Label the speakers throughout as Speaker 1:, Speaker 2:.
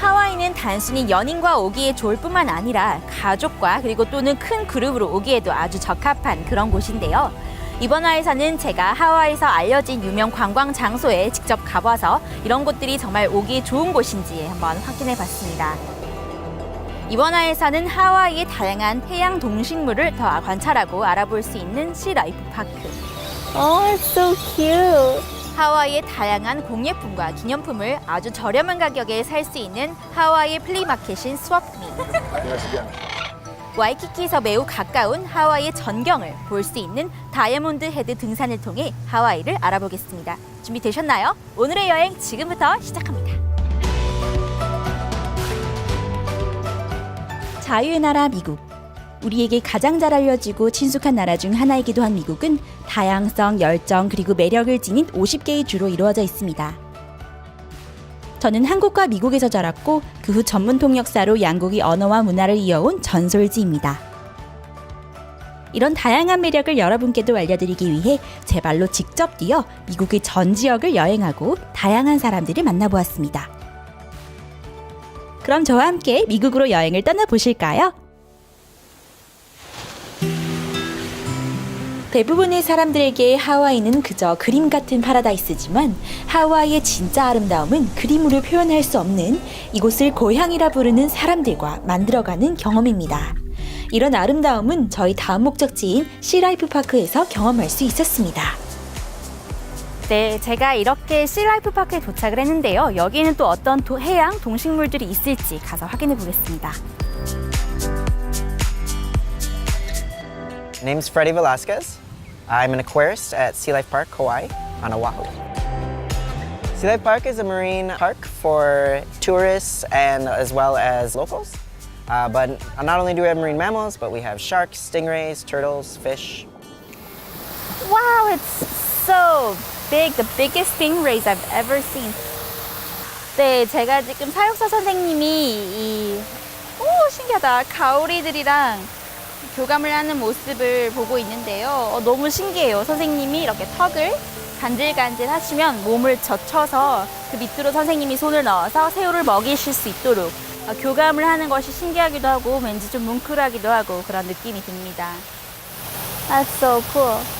Speaker 1: 하와이는 단순히 연인과 오기에 좋을 뿐만 아니라 가족과 그리고 또는 큰 그룹으로 오기에도 아주 적합한 그런 곳인데요. 이번 화에서는 제가 하와이에서 알려진 유명 관광 장소에 직접 가봐서 이런 곳들이 정말 오기 좋은 곳인지 한번 확인해 봤습니다. 이번 화에서는 하와이의 다양한 해양 동식물을 더 관찰하고 알아볼 수 있는 시라이프 파크.
Speaker 2: Oh, it's so cute.
Speaker 1: 하와이의 다양한 공예품과 기념품을 아주 저렴한 가격에 살 수 있는 하와이 플리마켓인 스워프미. 와이키키에서 매우 가까운 하와이의 전경을 볼 수 있는 다이아몬드 헤드 등산을 통해 하와이를 알아보겠습니다. 준비되셨나요? 오늘의 여행 지금부터 시작합니다. 자유의 나라 미국. 우리에게 가장 잘 알려지고 친숙한 나라 중 하나이기도 한 미국은 다양성, 열정, 그리고 매력을 지닌 50개의 주로 이루어져 있습니다. 저는 한국과 미국에서 자랐고 그 후 전문 통역사로 양국의 언어와 문화를 이어온 전솔지입니다. 이런 다양한 매력을 여러분께도 알려드리기 위해 제 발로 직접 뛰어 미국의 전 지역을 여행하고 다양한 사람들을 만나보았습니다. 그럼 저와 함께 미국으로 여행을 떠나보실까요? 대부분의 사람들에게 하와이는 그저 그림 같은 파라다이스지만 하와이의 진짜 아름다움은 그림으로 표현할 수 없는 이곳을 고향이라 부르는 사람들과 만들어가는 경험입니다. 이런 아름다움은 저희 다음 목적지인 시라이프 파크에서 경험할 수 있었습니다. 네, 제가 이렇게 시라이프 파크에 도착을 했는데요. 여기는 또 어떤 도- 해양 동식물들이 있을지 가서 확인해 보겠습니다.
Speaker 3: Name's Freddie Velasquez. I'm an aquarist at Sea Life Park, Hawaii, on Oahu. Sea Life Park is a marine park for tourists and as well as locals. Uh, but not only do we have marine mammals, but we have sharks, stingrays, turtles, fish.
Speaker 1: Wow, it's so big. The biggest stingrays I've ever seen. 네, 제가 지금 사육사 선생님이 이, 오, 신기하다. 가오리들이랑 교감을 하는 모습을 보고 있는데요. 어, 너무 신기해요. 선생님이 이렇게 턱을 간질간질 하시면 몸을 젖혀서 그 밑으로 선생님이 손을 넣어서 새우를 먹이실 수 있도록 어, 교감을 하는 것이 신기하기도 하고 왠지 좀 뭉클하기도 하고 그런 느낌이 듭니다. That's so cool.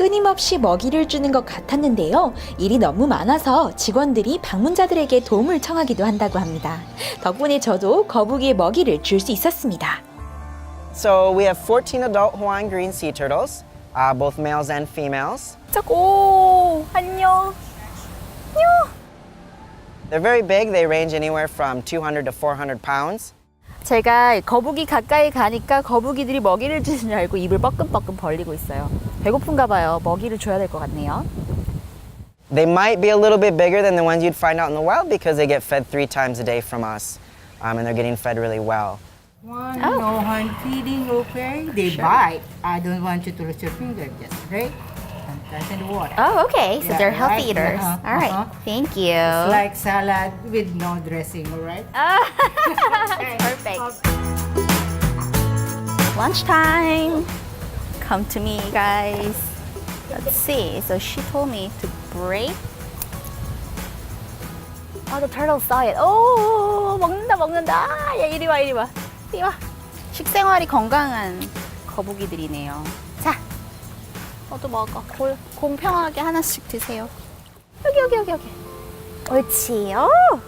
Speaker 1: 끊임없이 먹이를 주는 것 같았는데요. 일이 너무 많아서 직원들이 방문자들에게 도움을 청하기도 한다고 합니다. 덕분에 저도 거북이의 먹이를 줄 수 있었습니다.
Speaker 3: So we have 14 adult Hawaiian green sea turtles, uh, both males and females.
Speaker 1: 짝, 오, 안녕.
Speaker 3: They're very big. They range anywhere from 200 to 400 pounds.
Speaker 1: 제가 거북이 가까이 가니까 거북이들이 먹이를 주는 줄 알고 입을 뻐끔뻐끔 벌리고 있어요. 배고픈가 봐요. 먹이를 줘야 될 것 같네요.
Speaker 3: They might be a little bit bigger than the ones you'd find out in the wild because they get fed three times a day from us, um, and they're getting fed really well.
Speaker 4: One,
Speaker 1: Oh.
Speaker 4: no hand feeding, okay? They bite. I don't want you to lose your finger, just right? And that's in the water.
Speaker 1: Oh, okay. So
Speaker 4: Yeah,
Speaker 1: they're healthy
Speaker 4: right.
Speaker 1: eaters.
Speaker 4: Uh-huh,
Speaker 1: All right.
Speaker 4: uh-huh.
Speaker 1: Thank you.
Speaker 4: It's like salad with no dressing, all right?
Speaker 1: Perfect. Lunchtime. Come to me, guys. Let's see. So she told me to break. Oh, the turtle saw it. 오, 먹는다, 먹는다. 아, 야, 이리 와, 이리 와. 이리 와. 식생활이 건강한 거북이들이네요. 자, 너도 먹어. 고, 공평하게 하나씩 드세요. 여기, 여기, 여기, 여기. 옳지. 오.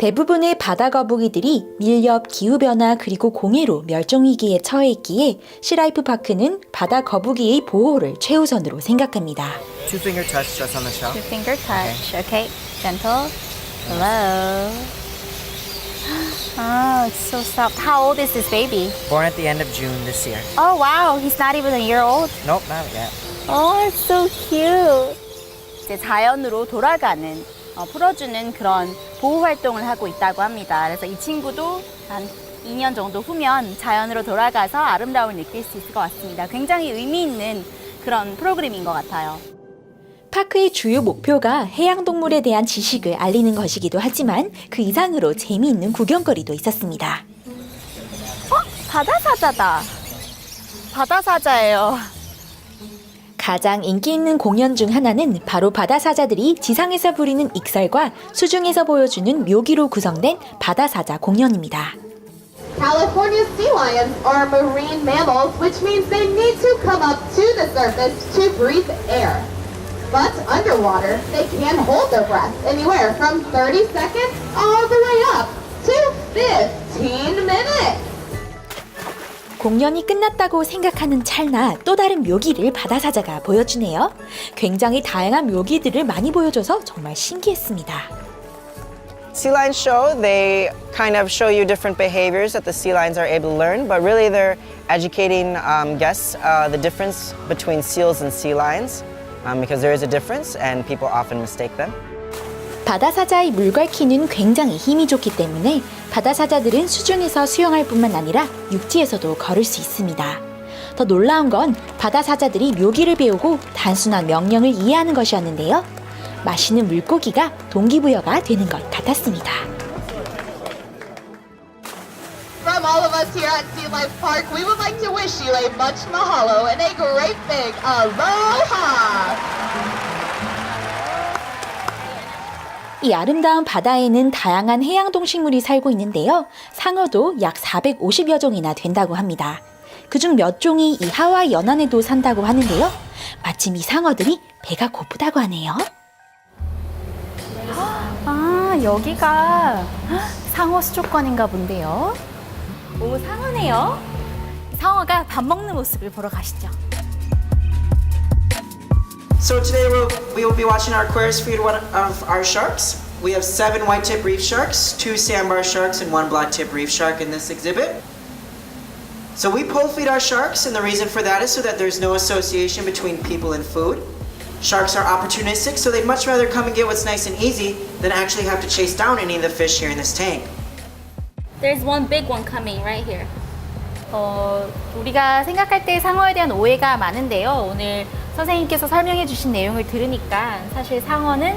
Speaker 1: 대부분의 바다 거북이들이 밀렵, 기후변화 그리고 공해로 멸종위기에 처해 있기에 시라이프 파크는 바다 거북이의 보호를 최우선으로 생각합니다.
Speaker 3: Two finger touch just on the shell.
Speaker 1: Two finger touch. Okay. Gentle. Hello. Oh, it's so soft. How old is this baby?
Speaker 3: Born at the end of June this year.
Speaker 1: Oh, wow. He's not even a year old.
Speaker 3: Nope, not yet.
Speaker 1: Oh, it's so cute. 이제 자연으로 돌아가는 어, 풀어주는 그런 보호 활동을 하고 있다고 합니다. 그래서 이 친구도 한 2년 정도 후면 자연으로 돌아가서 아름다움을 느낄 수 있을 것 같습니다. 굉장히 의미 있는 그런 프로그램인 것 같아요. 파크의 주요 목표가 해양동물에 대한 지식을 알리는 것이기도 하지만 그 이상으로 재미있는 구경거리도 있었습니다. 어? 바다사자다. 바다사자예요.
Speaker 2: 가장 인기 있는 공연 중 하나는 바로 바다사자들이 지상에서 부리는 익살과 수중에서 보여주는 묘기로 구성된 바다사자 공연입니다.
Speaker 5: California sea lions are marine mammals, which means they need to come up to the surface to breathe air. But underwater, they can hold their breath anywhere from 30 seconds all the way up to 15 minutes.
Speaker 2: 공연이 끝났다고 생각하는 찰나 또 다른 묘기를 바다사자가 보여주네요. 굉장히 다양한 묘기들을 많이 보여줘서 정말 신기했습니다.
Speaker 3: Sea lion show, they kind of show you different behaviors that the sea lions are able to learn, but really they're educating um, guests uh, the difference between seals and sea lions um, because there is a difference and people often mistake them.
Speaker 2: 바다사자의 물갈퀴는 굉장히 힘이 좋기 때문에 바다사자들은 수중에서 수영할 뿐만 아니라 육지에서도 걸을 수 있습니다. 더 놀라운 건 바다사자들이 묘기를 배우고 단순한 명령을 이해하는 것이었는데요. 맛있는 물고기가 동기부여가 되는 것 같았습니다.
Speaker 5: From all of us here at Sea Life Park, we would like to wish you a much mahalo and a great big aloha!
Speaker 2: 이 아름다운 바다에는 다양한 해양 동식물이 살고 있는데요. 상어도 약 450여 종이나 된다고 합니다. 그중 몇 종이 이 하와이 연안에도 산다고 하는데요. 마침 이 상어들이 배가 고프다고 하네요.
Speaker 1: 아, 여기가 상어 수족관인가 본데요. 오, 상어네요. 상어가 밥 먹는 모습을 보러 가시죠.
Speaker 3: So today we'll, we will be watching our Aquarius feed one of our sharks. We have seven white tip reef sharks, two sandbar sharks, and one black tip reef shark in this exhibit. So we pole feed our sharks, and the reason for that is so that there's no association between people and food. Sharks are opportunistic, so they'd much rather come and get what's nice and easy than actually have to chase down any of the fish here in this tank.
Speaker 1: There's one big one coming right here. 어, 우리가 생각할 때 상어에 대한 오해가 많은데요. 오늘 선생님께서 설명해 주신 내용을 들으니까 사실 상어는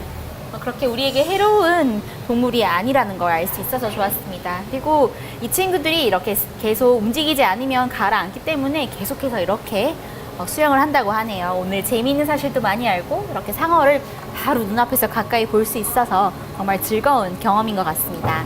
Speaker 1: 어, 그렇게 우리에게 해로운 동물이 아니라는 걸 알 수 있어서 좋았습니다. 그리고 이 친구들이 이렇게 계속 움직이지 않으면 가라앉기 때문에 계속해서 이렇게 어, 수영을 한다고 하네요. 오늘 재미있는 사실도 많이 알고 이렇게 상어를 바로 눈앞에서 가까이 볼 수 있어서 정말 즐거운 경험인 것 같습니다.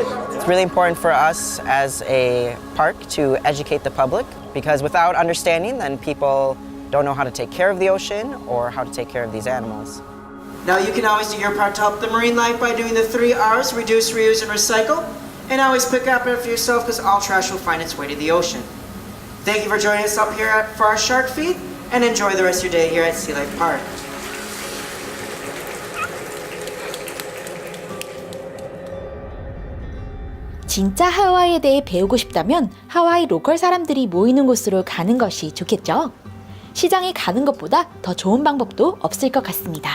Speaker 3: It's really important for us as a park to educate the public because without understanding, then people don't know how to take care of the ocean or how to take care of these animals. Now, you can always do your part to help the marine life by doing the three R's reduce, reuse, and recycle. And always pick up after yourself because all trash will find its way to the ocean. Thank you for joining us up here at, for our shark feed and enjoy the rest of your day here at Sea Life Park.
Speaker 2: 진짜 하와이에 대해 배우고 싶다면 하와이 로컬 사람들이 모이는 곳으로 가는 것이 좋겠죠. 시장에 가는 것보다 더 좋은 방법도 없을 것 같습니다.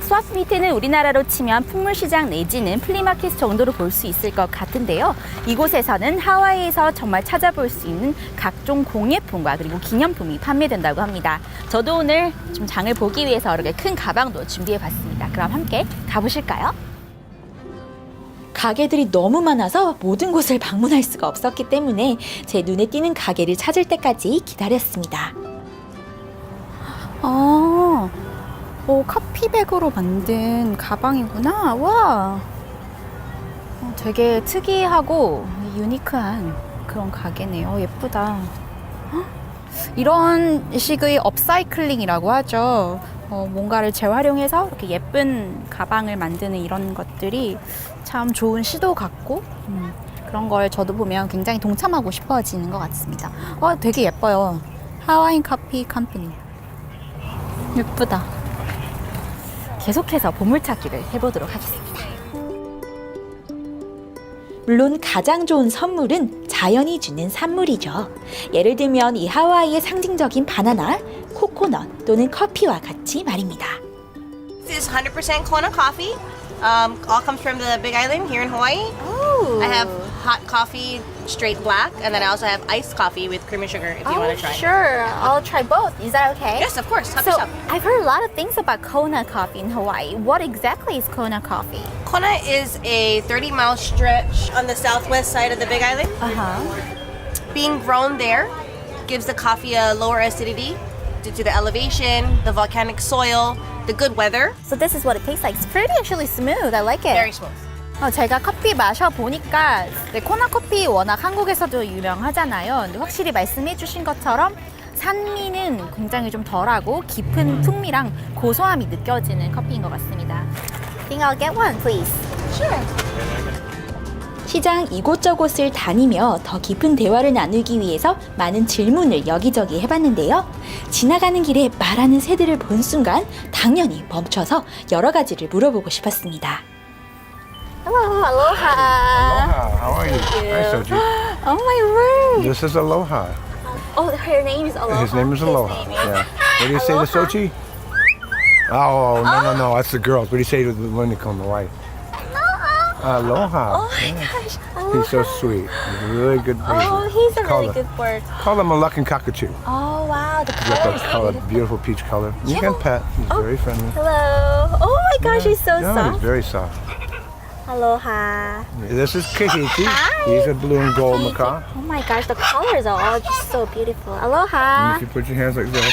Speaker 1: 스와프미트는 우리나라로 치면 풍물시장 내지는 플리마켓 정도로 볼 수 있을 것 같은데요. 이곳에서는 하와이에서 정말 찾아볼 수 있는 각종 공예품과 그리고 기념품이 판매된다고 합니다. 저도 오늘 좀 장을 보기 위해서 이렇게 큰 가방도 준비해 봤습니다. 그럼 함께 가보실까요?
Speaker 2: 가게들이 너무 많아서 모든 곳을 방문할 수가 없었기 때문에 제 눈에 띄는 가게를 찾을 때까지 기다렸습니다.
Speaker 1: 아, 오, 커피백으로 만든 가방이구나. 와. 어, 되게 특이하고 유니크한 그런 가게네요. 예쁘다. 헉, 이런 식의 업사이클링이라고 하죠. 어, 뭔가를 재활용해서 이렇게 예쁜 가방을 만드는 이런 것들이 참 좋은 시도 같고 음, 그런 걸 저도 보면 굉장히 동참하고 싶어지는 것 같습니다. 와, 되게 예뻐요. 하와인 커피 컴퍼니. 예쁘다. 계속해서 보물찾기를 해보도록 하겠습니다.
Speaker 2: 물론 가장 좋은 선물은 자연이 주는 산물이죠. 예를 들면 이 하와이의 상징적인 바나나, 코코넛 또는 커피와 같이 말입니다.
Speaker 6: This is 100% Kona coffee. Um, all comes from the Big Island here in Hawaii.
Speaker 1: Oh.
Speaker 6: I have hot coffee, straight black, and then I also have iced coffee with cream and sugar if you want to try.
Speaker 1: Oh, Sure, I'll try both. Is that okay?
Speaker 6: Yes, of course. Help
Speaker 1: So,
Speaker 6: yourself.
Speaker 1: I've heard a lot of things about Kona coffee in Hawaii. What exactly is Kona coffee?
Speaker 6: Kona is a 30 mile stretch on the southwest side of the Big Island.
Speaker 1: Uh huh.
Speaker 6: Being grown there, gives the coffee a lower acidity due to the elevation, the volcanic soil, the good weather.
Speaker 1: So this is what it tastes like. It's pretty actually smooth. I like it.
Speaker 6: Very smooth.
Speaker 1: 어, 제가 커피 마셔 보니까 네, 코나 커피 워낙 한국에서도 유명하잖아요. 근데 확실히 말씀해주신 것처럼 산미는 굉장히 좀 덜하고 깊은 풍미랑 고소함이 느껴지는 커피인 것 같습니다. I think I'll get one, please.
Speaker 2: 시장 이곳저곳을 다니며 더 깊은 대화를 나누기 위해서 많은 질문을 여기저기 해봤는데요. 지나가는 길에 말하는 새들을 본 순간 당연히 멈춰서 여러 가지를 물어보고 싶었습니다.
Speaker 1: Hello, aloha.
Speaker 7: Aloha, how are you? Hi, Soji.
Speaker 1: Oh my word.
Speaker 7: This is Aloha.
Speaker 1: Oh, her name is Aloha.
Speaker 7: His name is Aloha.
Speaker 1: name is-
Speaker 7: Yeah. What do you say to. Sochi? Oh, no, no, no. That's the girls. What do you say to the when they come to wife? Aloha.
Speaker 1: Oh my gosh.
Speaker 7: He's so sweet. He's a really good
Speaker 1: Oh, he's a
Speaker 7: Call
Speaker 1: really good bird.
Speaker 7: Call him a luck and cockatoo.
Speaker 1: Oh wow, the color
Speaker 7: that
Speaker 1: is so
Speaker 7: color,
Speaker 1: beautiful.
Speaker 7: beautiful peach color. You can pet. He's
Speaker 1: Oh.
Speaker 7: very friendly.
Speaker 1: Hello. Oh my gosh, he's so
Speaker 7: no,
Speaker 1: soft.
Speaker 7: he's very soft.
Speaker 1: Aloha.
Speaker 7: This is Kahiki.
Speaker 1: Hi.
Speaker 7: He's a blue and gold macaw.
Speaker 1: Oh my gosh, the colors are all just so beautiful.
Speaker 7: And
Speaker 1: Aloha.
Speaker 7: if you put your hands like this,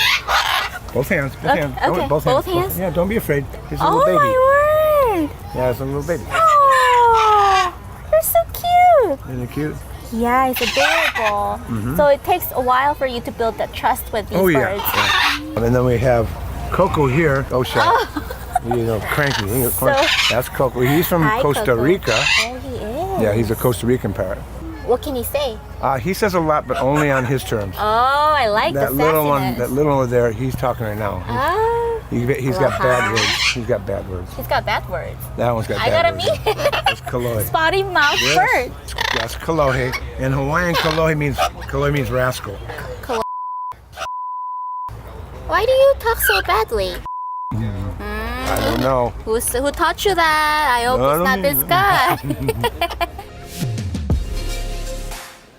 Speaker 7: both hands, both
Speaker 1: Okay,
Speaker 7: hands, Don't-
Speaker 1: okay,
Speaker 7: both,
Speaker 1: both
Speaker 7: hands.
Speaker 1: hands?
Speaker 7: Yeah, don't be afraid. He's a
Speaker 1: Oh
Speaker 7: little baby.
Speaker 1: Oh my word.
Speaker 7: Yeah, it's a little baby.
Speaker 1: Oh, you're so cute.
Speaker 7: Isn't he cute?
Speaker 1: Yeah, it's adorable. So it takes a while for you to build that trust with these
Speaker 7: Mm-hmm. Oh yeah.
Speaker 1: birds.
Speaker 7: yeah. And then we have Coco here. Oh, shit. You know, cranky. He- That's Coco. He's from Costa
Speaker 1: Coco.
Speaker 7: Rica.
Speaker 1: Oh, he is.
Speaker 7: Yeah, he's a Costa Rican parrot.
Speaker 1: What can he say?
Speaker 7: Uh, he says a lot, but only on his terms.
Speaker 1: Oh, I like
Speaker 7: that
Speaker 1: the
Speaker 7: little one, that little one there, he's talking right now.
Speaker 1: Oh,
Speaker 7: He, he's got bad words. He's got bad words.
Speaker 1: he's got bad words.
Speaker 7: That one's got bad
Speaker 1: I
Speaker 7: bad
Speaker 1: gotta
Speaker 7: words.
Speaker 1: meet
Speaker 7: It's Kalohe.
Speaker 1: spotty mouth bird.
Speaker 7: Yes, that's Kalohe. In Hawaiian, Kalohe means Kalohe means rascal.
Speaker 1: Why do you talk so badly?
Speaker 7: I don't know.
Speaker 1: Who's, who taught you that? I hope
Speaker 7: I
Speaker 1: it's not this guy.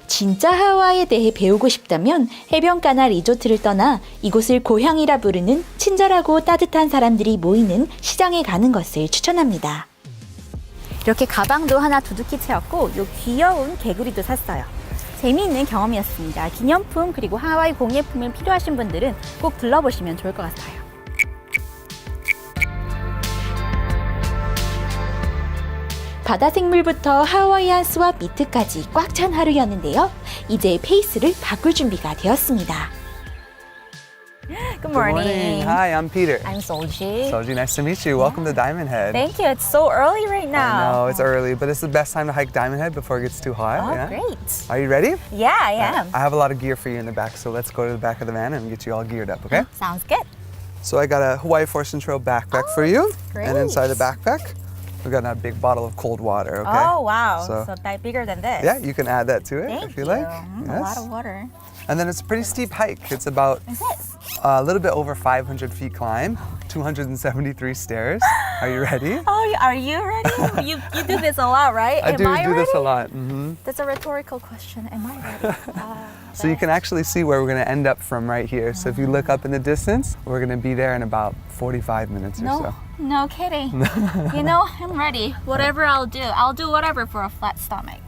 Speaker 2: 진짜 하와이에 대해 배우고 싶다면 해변가나 리조트를 떠나 이곳을 고향이라 부르는 친절하고 따뜻한 사람들이 모이는 시장에 가는 것을 추천합니다.
Speaker 1: 이렇게 가방도 하나 두둑히 채웠고 요 귀여운 개구리도 샀어요. 재미있는 경험이었습니다. 기념품 그리고 하와이 공예품을 필요하신 분들은 꼭 들러보시면 좋을 것 같아요.
Speaker 2: 바다 생물부터 하와이안 수압 미트까지 꽉 찬 하루였는데요. 이제 페이스를 바꿀 준비가 되었습니다.
Speaker 1: Good morning.
Speaker 8: Hi, I'm Peter.
Speaker 1: I'm Solji.
Speaker 8: Soji, nice to meet you. Welcome to Diamond Head.
Speaker 1: Thank you. It's so early right
Speaker 8: I
Speaker 1: now.
Speaker 8: know it's early, but it's the best time to hike Diamond Head before it gets too hot.
Speaker 1: Oh,
Speaker 8: yeah?
Speaker 1: great.
Speaker 8: Are you ready?
Speaker 1: Yeah, I am.
Speaker 8: I have a lot of gear for you in the back, so let's go to the back of the van and get you all geared up, okay?
Speaker 1: Sounds good.
Speaker 8: So I got a Hawaii Forest and Trail backpack for you. And inside the
Speaker 1: great.
Speaker 8: backpack, we got a big bottle of cold water, okay?
Speaker 1: Oh, wow.
Speaker 8: So,
Speaker 1: So, that bigger than this.
Speaker 8: yeah, you can add that to it
Speaker 1: Thank
Speaker 8: if you,
Speaker 1: you.
Speaker 8: like.
Speaker 1: Mm, A lot of water.
Speaker 8: And then it's a pretty steep hike. It's about
Speaker 1: Is it?
Speaker 8: a little bit over 500 feet climb, 273 stairs. Are you ready?
Speaker 1: Oh, are you ready? you, you do this a lot, right?
Speaker 8: I
Speaker 1: am
Speaker 8: do
Speaker 1: I
Speaker 8: do
Speaker 1: ready?
Speaker 8: this a lot. hmm
Speaker 1: That's a rhetorical question. Am I ready? Uh,
Speaker 8: So you can actually see where we're going to end up from right here. So if you look up in the distance, we're going to be there in about 45 minutes or
Speaker 1: no,
Speaker 8: so.
Speaker 1: no kidding. you know, I'm ready. Whatever I'll do, I'll do whatever for a flat stomach.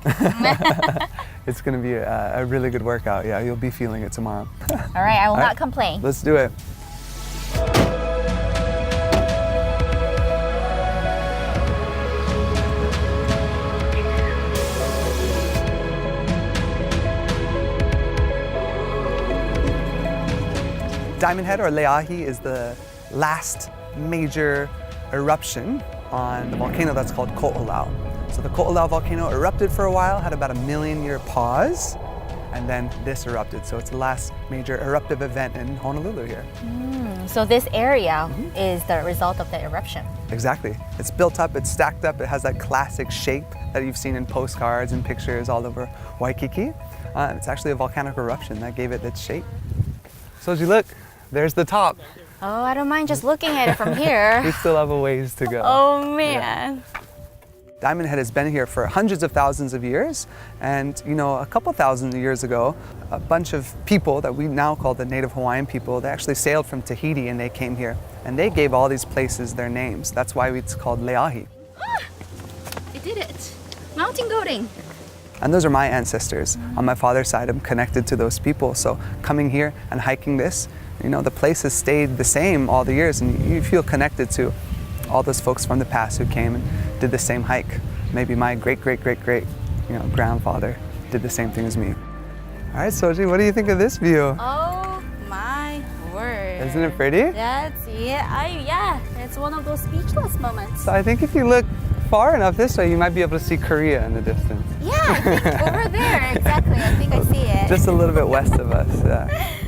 Speaker 8: It's going to be a, a really good workout. Yeah, you'll be feeling it tomorrow.
Speaker 1: All right, I will
Speaker 8: All
Speaker 1: not
Speaker 8: right.
Speaker 1: complain.
Speaker 8: Let's do it. Diamond Head or Leahi is the last major eruption on the volcano that's called Ko'olau. So the Ko'olau volcano erupted for a while, had about a million year pause, and then this erupted. So it's the last major eruptive event in Honolulu here.
Speaker 1: So this area
Speaker 8: Mm-hmm.
Speaker 1: is the result of the eruption.
Speaker 8: Exactly. It's built up, it's stacked up, it has that classic shape that you've seen in postcards and pictures all over Waikiki. Uh, it's actually a volcanic eruption that gave it its shape. So as you look, there's the top.
Speaker 1: Oh, I don't mind just looking at it from here.
Speaker 8: We still have a ways to go.
Speaker 1: oh man.
Speaker 8: Diamond Head has been here for hundreds of thousands of years. And, you know, a couple thousand years ago, a bunch of people that we now call the Native Hawaiian people, they actually sailed from Tahiti and they came here. And they gave all these places their names. That's why it's called Leahi.
Speaker 1: I did it. Mountain goating.
Speaker 8: And those are my ancestors. On my father's side, I'm connected to those people. So coming here and hiking this, you know, the place has stayed the same all the years, and you feel connected to all those folks from the past who came and did the same hike. Maybe my great, great, great, great, you know, grandfather did the same thing as me. All right, Soji, what do you think of this view?
Speaker 1: Oh my word.
Speaker 8: Isn't it pretty?
Speaker 1: That's yeah. I yeah. It's one of those speechless moments.
Speaker 8: So I think if you look far enough this way, you might be able to see Korea in the distance.
Speaker 1: Yeah, I think over there exactly. I think I see it.
Speaker 8: Just a little bit west of us. Yeah.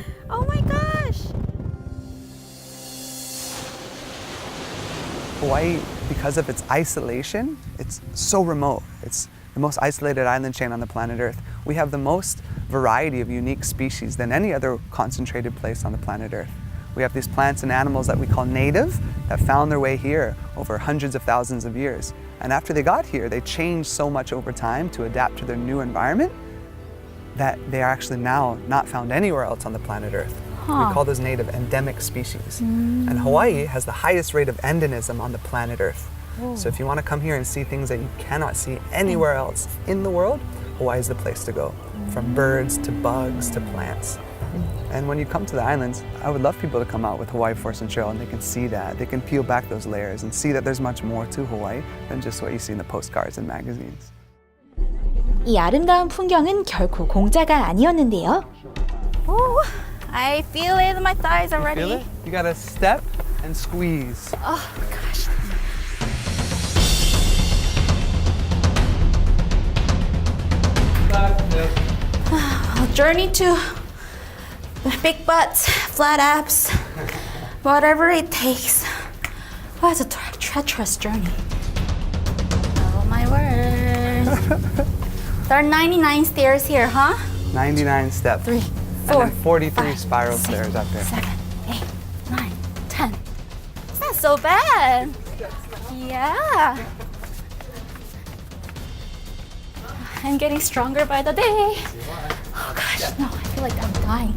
Speaker 8: Hawaii, because of its isolation, it's so remote. It's the most isolated island chain on the planet Earth. We have the most variety of unique species than any other concentrated place on the planet Earth. We have these plants and animals that we call native that found their way here over hundreds of thousands of years. And after they got here, they changed so much over time to adapt to their new environment that they are actually now not found anywhere else on the planet Earth. We call those native endemic species. And Hawaii has the highest rate of endemism on the planet Earth. So if you want to come here and see things that you cannot see anywhere else in the world, Hawaii is the place to go. From birds to bugs to plants. And when you come to the islands, I would love people to come out with Hawaii Forest and Trail and they can see that. They can peel back those layers and see that there's much more to Hawaii than just what you see in the postcards and magazines.
Speaker 2: 이 아름다운 풍경은 결코 공짜가 아니었는데요.
Speaker 1: Oh, I feel it in my thighs already.
Speaker 8: Feel it? You gotta step and squeeze.
Speaker 1: Oh gosh. A journey to big butts, flat abs, whatever it takes. Oh, it's a tre- treacherous journey. Oh my word. there are 99 stairs here, huh?
Speaker 8: 99 steps.
Speaker 1: Three,
Speaker 8: and then 43
Speaker 1: five,
Speaker 8: spiral
Speaker 1: six,
Speaker 8: stairs up there.
Speaker 1: Seven, eight, nine, ten. It's not so bad. Yeah. I'm getting stronger by the day. Oh gosh, no, I feel like I'm dying.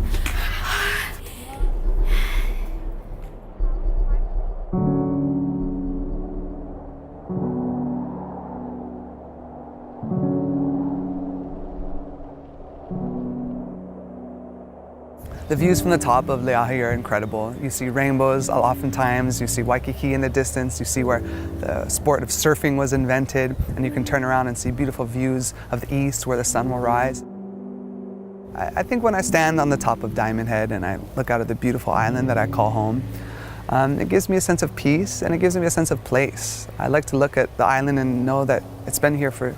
Speaker 8: The views from the top of Leahi are incredible. You see rainbows oftentimes, you see Waikiki in the distance, you see where the sport of surfing was invented, and you can turn around and see beautiful views of the east where the sun will rise. I, think when I stand on the top of Diamond Head and I look out at the beautiful island that I call home, um, it gives me a sense of peace and it gives me a sense of place. I like to look at the island and know that it's been here for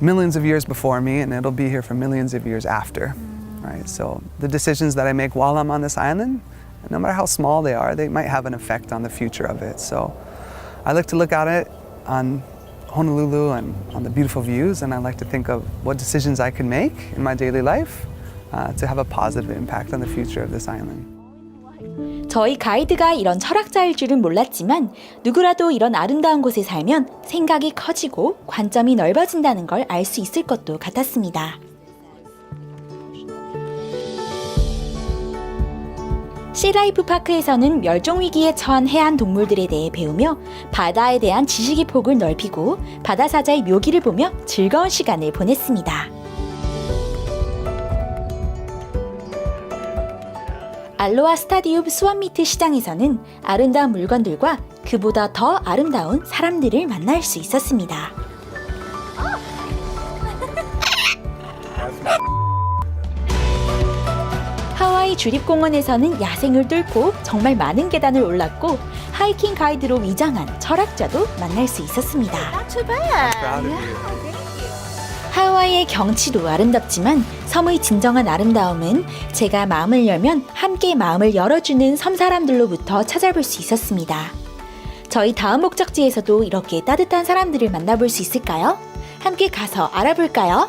Speaker 8: millions of years before me and it'll be here for millions of years after Right? So the decisions that I make while I'm on this island, no matter how small they are, they might have an effect on the future of it. So I like to look at it on Honolulu and on the beautiful views, and I like to think of what decisions I can make in my daily life uh, to have a positive impact on the future of this island.
Speaker 2: 저희 가이드가 이런 철학자일 줄은 몰랐지만 누구라도 이런 아름다운 곳에 살면 생각이 커지고 관점이 넓어진다는 걸 알 수 있을 것도 같았습니다. 시라이프 파크에서는 멸종 위기에 처한 해안 동물들에 대해 배우며 바다에 대한 지식의 폭을 넓히고 바다 사자의 묘기를 보며 즐거운 시간을 보냈습니다. 알로아 스타디움 수원미트 시장에서는 아름다운 물건들과 그보다 더 아름다운 사람들을 만날 수 있었습니다. 이 주립공원에서는 야생을 뚫고 정말 많은 계단을 올랐고 하이킹 가이드로 위장한 철학자도 만날 수 있었습니다.
Speaker 1: Not too bad.
Speaker 8: Proud of you.
Speaker 2: 하와이의 경치도 아름답지만 섬의 진정한 아름다움은 제가 마음을 열면 함께 마음을 열어주는 섬 사람들로부터 찾아볼 수 있었습니다. 저희 다음 목적지에서도 이렇게 따뜻한 사람들을 만나볼 수 있을까요? 함께 가서 알아볼까요?